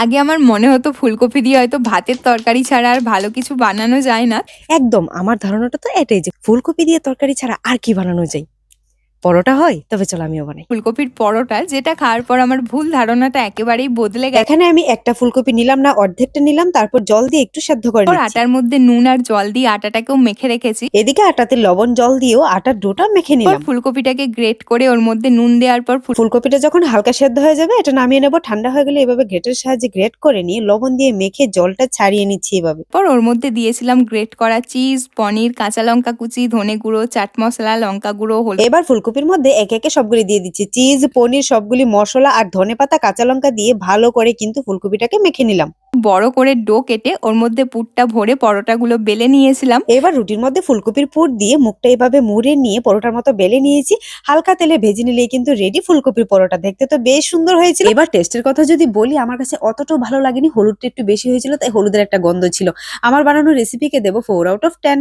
আগে আমার মনে হতো ফুলকপি দিয়ে হয়তো ভাতের তরকারি ছাড়া আর ভালো কিছু বানানো যায় না। একদম, আমার ধারণাটা তো এটাই যে ফুলকপি দিয়ে তরকারি ছাড়া আর কি বানানো যায়? পরোটা হয় তবে চলো আমিও বানাই। ফুলকপির পরোটা যেটা খাওয়ার পর আমার ভুল ধারণাটা একেবারেই বদলে গেছে। এখানে আমি একটা ফুলকপি নিলাম না অর্ধেকটা নিলাম তারপর জল দিয়ে একটু সেদ্ধ করে। আটার মধ্যে নুন আর জল দিয়ে আটাটাকেও মেখে রেখেছি। এদিকে আটাতে লবণ জল দিয়েও আটার ডোটা মেখে নিলাম। ফুলকপিটাকে গ্রেট করে ওর মধ্যে নুন দেওয়ার পর ফুলকপিটা যখন হালকা সেদ্ধ হয়ে যাবে এটা নামিয়ে নেব ঠান্ডা হয়ে গেলে এভাবে গ্রেটের সাহায্যে গ্রেট করে নিয়ে লবণ দিয়ে মেখে জলটা ছাড়িয়ে নিচ্ছি এভাবে। পর ওর মধ্যে দিয়েছিলাম গ্রেট করা চিজ পনির কাঁচা লঙ্কা কুচি ধনে গুঁড়ো চাট মশলা লঙ্কা গুঁড়ো এবার ফুলকপির মধ্যে একে একে সবগুলি দিয়ে দিচ্ছি। চিজ পনির সবগুলি মশলা আর ধনেপাতা কাঁচা লঙ্কা দিয়ে ভালো করে কিন্তু ফুলকপিটাকে মেখে নিলাম। বড় করে ডো কেটে ওর মধ্যে পুরটা ভরে পরোটাগুলো বেলে নিয়েছিলাম। এবার রুটির মধ্যে ফুলকপির পুর দিয়ে মুখটা এভাবে মুড়ে নিয়ে পরোটার মতো বেলে নিয়েছি। হালকা তেলে ভেজে নিলেই কিন্তু রেডি ফুলকপির পরোটা। দেখতে তো বেশ সুন্দর হয়েছিল। এবার টেস্টের কথা যদি বলি আমার কাছে অতটাও ভালো লাগেনি। হলুদটা একটু বেশি হয়েছিল তাই হলুদের একটা গন্ধ ছিল। আমার বানানো রেসিপিকে দেবো ফোর আউট অফ টেন